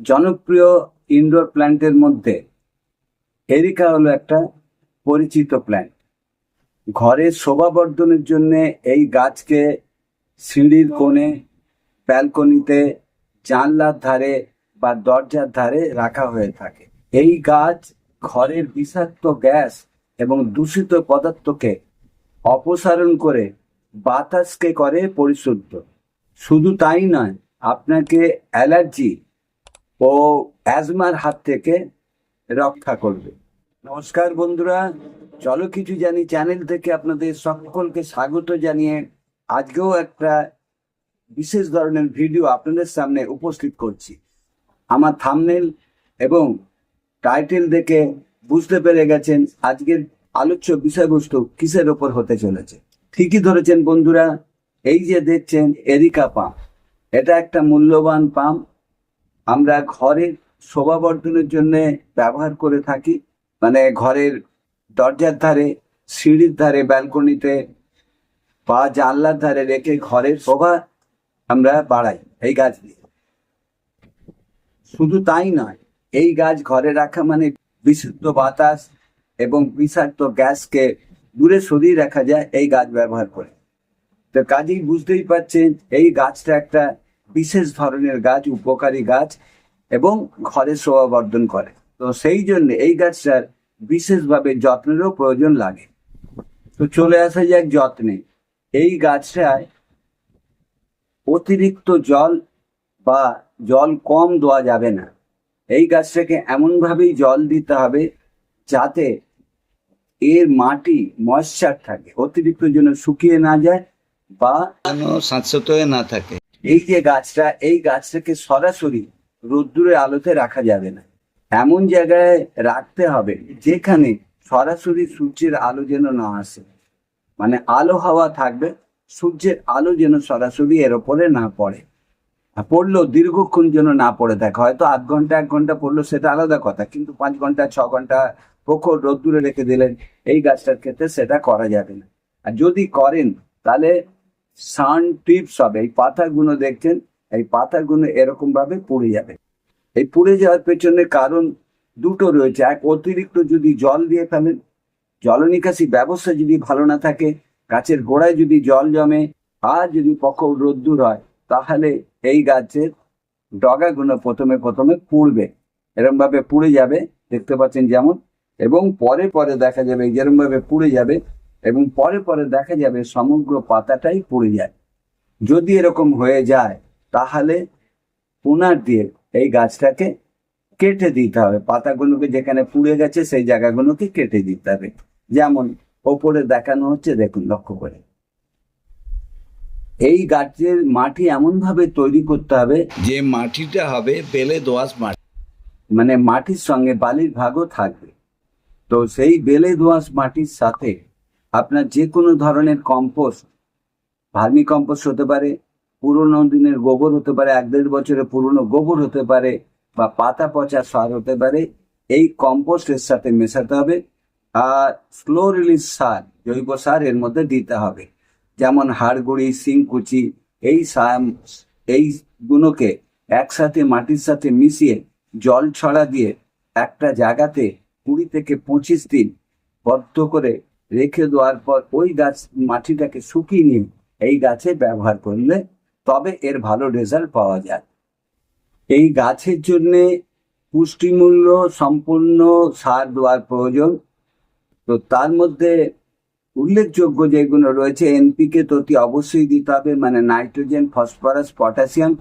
জনপ্রিয় ইনডোর প্ল্যান্টের মধ্যে এরিকা হলো একটা পরিচিত প্ল্যান্ট ঘরের শোভাবর্ধনের জন্য এই গাছকে সিঁড়ির কোণে ব্যালকনিতে জানলার ধারে বা দরজার ধারে রাখা হয়ে থাকে। এই গাছ ঘরের বিষাক্ত গ্যাস এবং দূষিত পদার্থকে অপসারণ করে, বাতাসকে করে পরিশুদ্ধ। শুধু তাই নয়, আপনাকে অ্যালার্জি ও অ্যাজমার হাত থেকে রক্ষা করবে। নমস্কার বন্ধুরা, চলো কিছু জানি চ্যানেল থেকে আপনাদের সকলকে স্বাগত জানিয়ে আজকেও একটা বিশেষ ধরনের ভিডিও আপনাদের সামনে উপস্থিত করছি। আমার থামনেল এবং টাইটেল দেখে বুঝতে পেরে গেছেন আজকের আলোচ্য বিষয়বস্তু কিসের ওপর হতে চলেছে। ঠিকই ধরেছেন বন্ধুরা, এই যে দেখছেন এরিকা পাম্প। এটা একটা মূল্যবান পাম্প আমরা ঘরের শোভাবর্ধনের জন্য ব্যবহার করে থাকি। মানে ঘরের দরজার ধারে, সিঁড়ির ধারে, ব্যালকনিতে বা জানলার ধারে রেখে ঘরের শোভা আমরা বাড়াই এই গাছ দিয়ে। শুধু তাই নয়, এই গাছ ঘরে রাখা মানে বিশুদ্ধ বাতাস এবং বিষাক্ত গ্যাসকে দূরে সরিয়ে রাখা যায়, এই গাছ ব্যবহার করে। তো কাজেই বুঝতেই পারছেন, এই গাছটা একটা বিশেষ ধরনের গাছ, উপকারী গাছ এবং ঘরের শোভাবর্ধন করে। তো সেই জন্য এই গাছটার বিশেষভাবে যত্নেরও প্রয়োজন লাগে। তো চলে আসা যাক যত্নে। এই গাছটায় অতিরিক্ত জল বা জল কম দেওয়া যাবে না। এই গাছটাকে এমনভাবেই জল দিতে হবে যাতে এর মাটি ময়শ্চার থাকে, অতিরিক্ত যেন শুকিয়ে না যায় বা হয়ে না থাকে। এই যে গাছটা, এই গাছটাকে সরাসরি রোদ্দুরের আলোতে রাখা যাবে না। এমন জায়গায় রাখতে হবে যেখানে সরাসরি সূর্যের আলো যেন না আসে। মানে আলো হাওয়া থাকবে, সূর্যের আলো যেন সরাসরি এর ওপরে না পড়ে। আর পড়লেও দীর্ঘক্ষণ যেন না পড়ে। থাকে হয়তো আধ ঘণ্টা, এক ঘণ্টা পড়ল সেটা আলাদা কথা, কিন্তু পাঁচ ঘণ্টা, ছ ঘণ্টা প্রখর রোদ্দুরে রেখে দিলেন, এই গাছটার ক্ষেত্রে সেটা করা যাবে না। আর যদি করেন, তাহলে সান টিপস হবে, এই পাতাগুলো দেখছেন, এই পাতাগুলো এরকম ভাবে পুড়ে যাবে। এই পুড়ে যাওয়ার পেছনে কারণ দুটো রয়েছে। এক, অতিরিক্ত যদি জল দিয়ে ফেলেন জল নিকাশি ব্যবস্থা যদি ভালো না থাকে, গাছের গোড়ায় যদি জল জমে, আর যদি প্রখর রোদ্দুর হয়, তাহলে এই গাছের ডগাগুলো প্রথমে প্রথমে পুড়বে। এরকম ভাবে পুড়ে যাবে, দেখতে পাচ্ছেন যেমন, এবং পরে পরে দেখা যাবে যেরকম ভাবে পুড়ে যাবে এবং পরে পরে দেখা যাবে সমগ্র পাতাটাই পড়ে যায়। যদি এরকম হয়ে যায়, তাহলে পুনার দিয়ে এই গাছটাকে কেটে দিতে হবে। পাতাগুলোকে যেখানে পুড়ে গেছে, সেই জায়গাগুলোকে কেটে দিতে হবে। যেমন ওপরে দেখানো হচ্ছে, দেখুন, লক্ষ্য করে। এই গাছের মাটি এমন ভাবে তৈরি করতে হবে, যে মাটিটা হবে বেলে দোয়াশ মাটি। মানে মাটির সঙ্গে বালির ভাগও থাকবে। তো সেই বেলে দোআঁশ মাটির সাথে আপনার যে কোনো ধরনের কম্পোস্ট, ভার্মি কম্পোস্ট হতে পারে, পুরোনো দিনের গোবর হতে পারে, এক দেড় বছরের পুরনো গোবর হতে পারে বা পাতা পচা সার হতে পারে, এই কম্পোস্টের সাথে মেশাতে হবে। আর স্লো রিলিজ সার, জৈব সার এর মধ্যে দিতে হবে। যেমন হাড়গুড়ি, শিংকুচি, এই এইগুলোকে একসাথে মাটির সাথে মিশিয়ে জল ছড়া দিয়ে একটা জায়গাতে কুড়ি থেকে পঁচিশ দিন বদ্ধ করে রেখে দেওয়ার পর ওই গাছ মাটিটাকে শুকিয়ে নিয়ে এই গাছে ব্যবহার করলে তবে এর ভালো রেজাল্ট পাওয়া যায়। এই গাছের জন্যে পুষ্টিমূল্য, সম্পূর্ণ সার দেওয়ার প্রয়োজন। তো তার মধ্যে উল্লেখযোগ্য যেগুলো রয়েছে এনপিকে তো অতি অবশ্যই দিতে হবে মানে নাইট্রোজেন, ফসফরাস, পটাশিয়াম।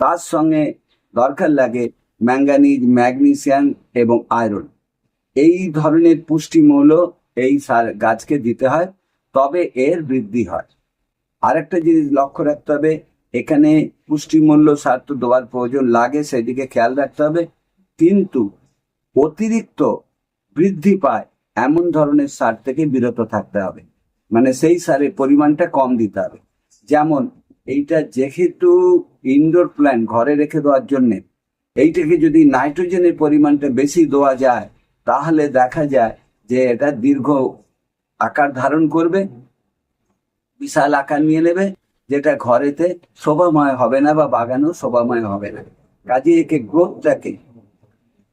তার সঙ্গে দরকার লাগে ম্যাঙ্গানিজ, ম্যাগনেসিয়াম এবং আয়রন। এই ধরনের পুষ্টিমূল্য এই সার গাছকে দিতে হয়, তবে এর বৃদ্ধি হয়। আরেকটা জিনিস লক্ষ্য রাখতে হবে, এখানে পুষ্টিমূল্য সার তো দেওয়ার প্রয়োজন লাগে, সেদিকে খেয়াল রাখতে হবে। কিন্তু অতিরিক্ত বৃদ্ধি পায় এমন ধরনের সার থেকে বিরত থাকতে হবে। মানে সেই সারের পরিমাণটা কম দিতে হবে। যেমন এইটা যেহেতু ইনডোর প্ল্যান্ট ঘরে রেখে দেওয়ার জন্যে, এইটাকে যদি নাইট্রোজেনের পরিমাণটা বেশি দেওয়া যায়, তাহলে দেখা যায় যে এটা দীর্ঘ আকার ধারণ করবে, বিশাল আকার নিয়ে নেবে, যেটা ঘরেতে শোভাময় হবে না বা বাগানও শোভাময় হবে না। কাজে একে গ্রোথটাকে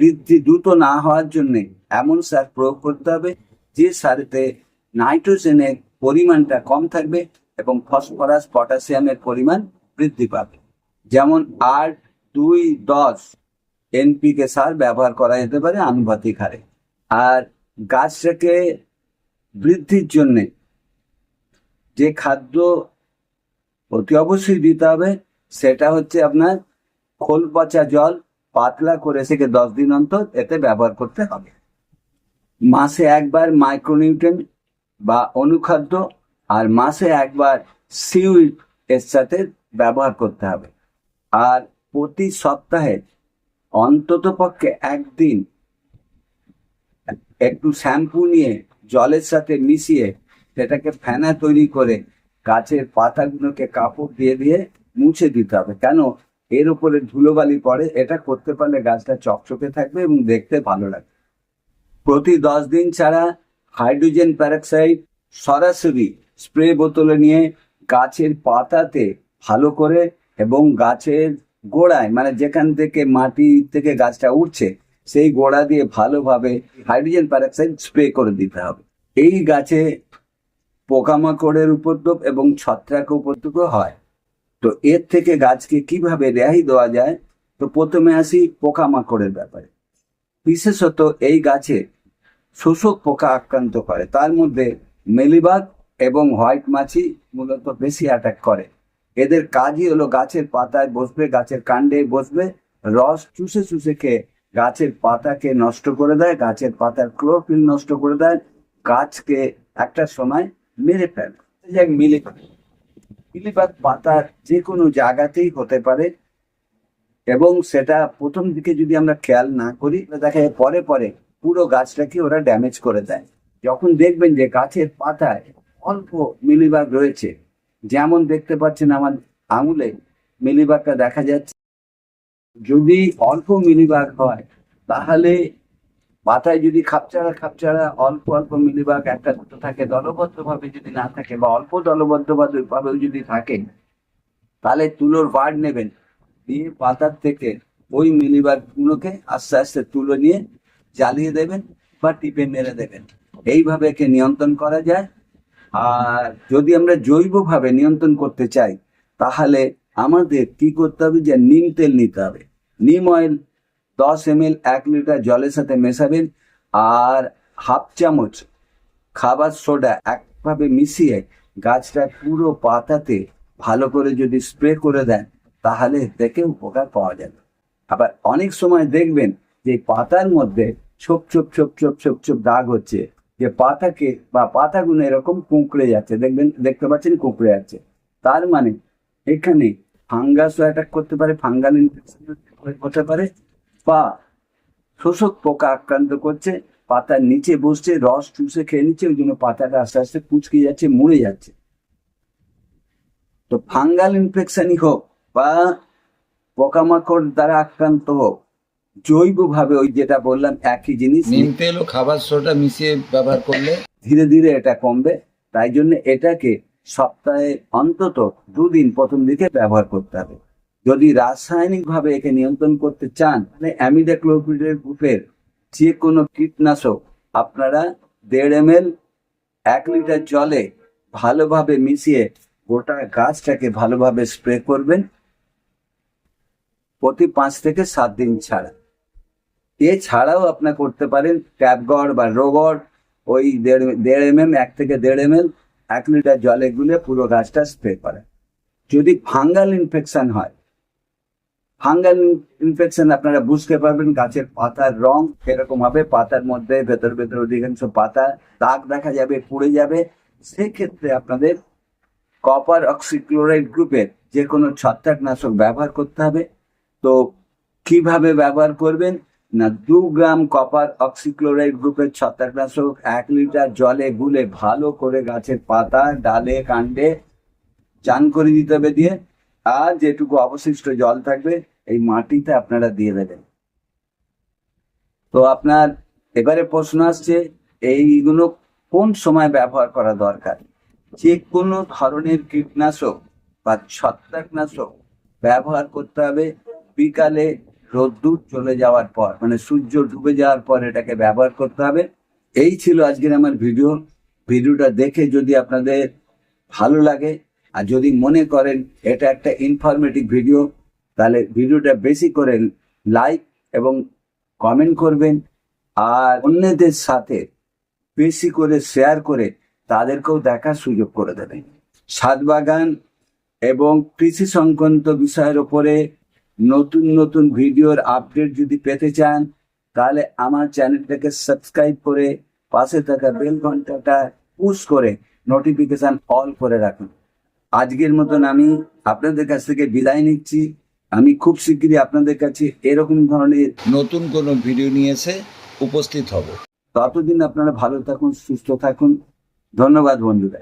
বৃদ্ধি দ্রুত না হওয়ার জন্য এমন সার প্রয়োগ করতে হবে, যে সারেতে নাইট্রোজেনের পরিমাণটা কম থাকবে এবং ফসফরাস, পটাশিয়ামের পরিমাণ বৃদ্ধি পাবে। যেমন আট, দুই, দশ এনপিকে সার ব্যবহার করা যেতে পারে আনুপাতিক হারে। আর গাছটাকে বৃদ্ধির জন্যে যে খাদ্য অতি অবশ্যই দিতে হবে, সেটা হচ্ছে আপনার খোল পচা জল পাতলা করে সেকে দশ দিন অন্তর এতে ব্যবহার করতে হবে। মাসে একবার মাইক্রোনিউট্রেন বা অনুখাদ্য আর মাসে একবার সিউইড এর সাথে ব্যবহার করতে হবে। আর প্রতি সপ্তাহে অন্তত পক্ষে একদিন একটু শ্যাম্পু নিয়ে, জলের সাথে মিশিয়ে সেটাকে ফেনা তৈরি করে গাছের পাতাগুলোকে কাপড় দিয়ে দিয়ে মুছে দিতে হবে। কেন? এর উপরে ধুলোবালি পড়ে, এটা করতে পারলে গাছটা চকচকে থাকবে এবং দেখতে ভালো লাগবে। প্রতি দশ দিন ছাড়া হাইড্রোজেন প্যারক্সাইড সরাসরি স্প্রে বোতলে নিয়ে গাছের পাতাতে ভালো করে এবং গাছের গোড়ায় মানে যেখান থেকে মাটি থেকে গাছটা উঠছে সেই গোড়া দিয়ে ভালোভাবে হাইড্রোজেন প্যারক্সাইড স্প্রে করে দিতে হবে। এই গাছে পোকামাকড়ের উপদ্রব এবং ছত্রাক উপদ্রব হয়। তো এর থেকে গাছকে কীভাবে রেহাই দেওয়া যায়? তো প্রথমে আসি পোকামাকড়ের ব্যাপারে। বিশেষত এই গাছে শোষক পোকা আক্রান্ত করে। তার মধ্যে মেলিবাগ এবং হোয়াইট মাছি মূলত বেশি অ্যাটাক করে। এদের কাজই হলো গাছের পাতায় বসবে, গাছের কাণ্ডে বসবে, রস চুষে চুষে খেয়ে গাছের পাতাকে নষ্ট করে দেয়, গাছের পাতার ক্লোরোফিল নষ্ট করে দেয়, গাছকে একটা সময় মেরে ফেলে। মিলিবাগ মিলিবাগ পাতার যে কোনো জায়গাতেই হতে পারে এবং সেটা প্রথম দিকে যদি আমরা খেয়াল না করি দেখা যায় পরে পরে পুরো গাছটাকে ওরা ড্যামেজ করে দেয়। যখন দেখবেন যে গাছের পাতায় অল্প মিলিবাগ রয়েছে, যেমন দেখতে পাচ্ছেন আমার আঙুলে মিলিবাগটা দেখা যাচ্ছে। যদি অল্প মিলিবাগ হয়, তাহলে পাতায় যদি খাপচাড়া খাপচাড়া অল্প অল্প মিলিবাগ একটা দুটো থাকে দলবদ্ধ ভাবে যদি না থাকে বা অল্প দলবদ্ধ ভাবেও যদি থাকে, তাহলে তুলোর বাড় নেবেন। দিয়ে পাতার থেকে ওই মিলিবাগ গুলোকে আস্তে আস্তে তুলো নিয়ে জ্বালিয়ে দেবেন বা টিপে মেরে দেবেন। এইভাবে একে নিয়ন্ত্রণ করা যায়। আর যদি আমরা জৈবভাবে নিয়ন্ত্রণ করতে চাই, তাহলে আমাদের কি করতে হবে যে নিম তেল নিতে হবে। নিম অয়েল দশ এম এল এক লিটার জলের সাথে মেশাবেন আর হাফ চামচ খাবার সোডা একভাবে মিশিয়ে গাছটা পুরো পাতাতে ভালো করে যদি স্প্রে করে দেন, তাহলে থেকে উপকার পাওয়া যাবে। আবার অনেক সময় দেখবেন যে পাতার মধ্যে ছোপ ছোপ ছোপ ছোপ ছোপ ছোপ দাগ হচ্ছে, যে পাতাকে বা পাতাগুলো এরকম কুঁকড়ে যাচ্ছে। দেখবেন, দেখতে পাচ্ছেন কুঁকড়ে যাচ্ছে। তার মানে এখানে ফাঙ্গাসও অ্যাটাক করতে পারে ফাঙ্গাল ইনফেকশন হতে পারে বা শোষক পোকা আক্রান্ত করছে পাতার নিচে বসছে রস চুষে খেয়ে নিচ্ছে ওই জন্য পাতাটা আস্তে আস্তে কুচকে যাচ্ছে মরে যাচ্ছে। তো ফাঙ্গাল ইনফেকশনই হোক বা পোকামাকড় দ্বারা আক্রান্ত হোক জৈবভাবে ওই যেটা বললাম একই জিনিস নিম তেল ও খাবার সোডা মিশিয়ে ব্যবহার করলে ধীরে ধীরে এটা কমবে তাই জন্য এটাকে সপ্তাহে অন্তত দুদিন প্রথম দিকে ব্যবহার করতে হবে। যদি রাসায়নিক ভাবে একে নিয়ন্ত্রণ করতে চান, তাহলে অ্যামিডাক্লোপিডের গ্রুপের যে কোনো কীটনাশক আপনারা দেড় এম এল এক লিটার জলে ভালোভাবে মিশিয়ে গোটা গাছটাকে ভালোভাবে স্প্রে করবেন প্রতি পাঁচ থেকে সাত দিন ছাড়া। এছাড়াও আপনার করতে পারেন ট্যাপগড় বা রোগড় ওই দেড় দেড় এম এম এক থেকে দেড় এম এল এক লিটার জলে গুলে পুরো গাছটা স্প্রে করে। যদি ফাঙ্গাল ইনফেকশন হয়, ফাঙ্গাল ইনফেকশন আপনারা বুঝতে পারবেন গাছের পাতার রং এরকম হবে, পাতার মধ্যে ভেতর ভেতর অধিকাংশ পাতা দাগ দেখা যাবে, পুড়ে যাবে। সেক্ষেত্রে আপনাদের কপার অক্সিক্লোরাইড গ্রুপের যে কোনো ছত্রাকনাশক ব্যবহার করতে হবে। তো কীভাবে ব্যবহার করবেন? না, দু গ্রাম কপার অক্সিক্লোরাইড গ্রুপের ছত্রাকনাশক এক লিটার জলে গুলে ভালো করে গাছের পাতা, ডালে, কাণ্ডে চান করে দিতে হবে দিয়ে, আর যেটুকু অবশিষ্ট জল থাকবে, এই মাটিতে আপনারা দিয়ে দেবেন। তো আপনার এবারে প্রশ্ন আসছে, এইগুলো কোন সময় ব্যবহার করা দরকার? যে কোনো ধরনের কীটনাশক বা ছত্রাকনাশক ব্যবহার করতে হবে বিকালে রোদ্দুর চলে যাওয়ার পর মানে সূর্য ডুবে যাওয়ার পর এটাকে ব্যবহার করতে হবে। এই ছিল আজকের আমার ভিডিও। ভিডিওটা দেখে যদি আপনাদের ভালো লাগে, আর যদি মনে করেন এটা একটা ইনফরমেটিভ ভিডিও তাহলে ভিডিওটা বেশি করে লাইক এবং কমেন্ট করবেন। আর অন্যদের সাথে বেশি করে শেয়ার করে তাদেরকেও দেখার সুযোগ করে দেবেন। ছাদ বাগান এবং কৃষি সংক্রান্ত বিষয়ের উপরে নতুন নতুন ভিডিওর আপডেট যদি পেতে চান, তাহলে আমার চ্যানেলটাকে সাবস্ক্রাইব করে পাশে থাকা বেল ঘন্টাটা পুশ করে নোটিফিকেশন অল করে রাখুন। আজকের মতন আমি আপনাদের কাছ থেকে বিদায় নিচ্ছি। আমি খুব শীঘ্রই আপনাদের কাছে এরকম ধরনের নতুন কোনো ভিডিও নিয়ে এসে উপস্থিত হব। ততদিন আপনারা ভালো থাকুন, সুস্থ থাকুন। ধন্যবাদ বন্ধুরা।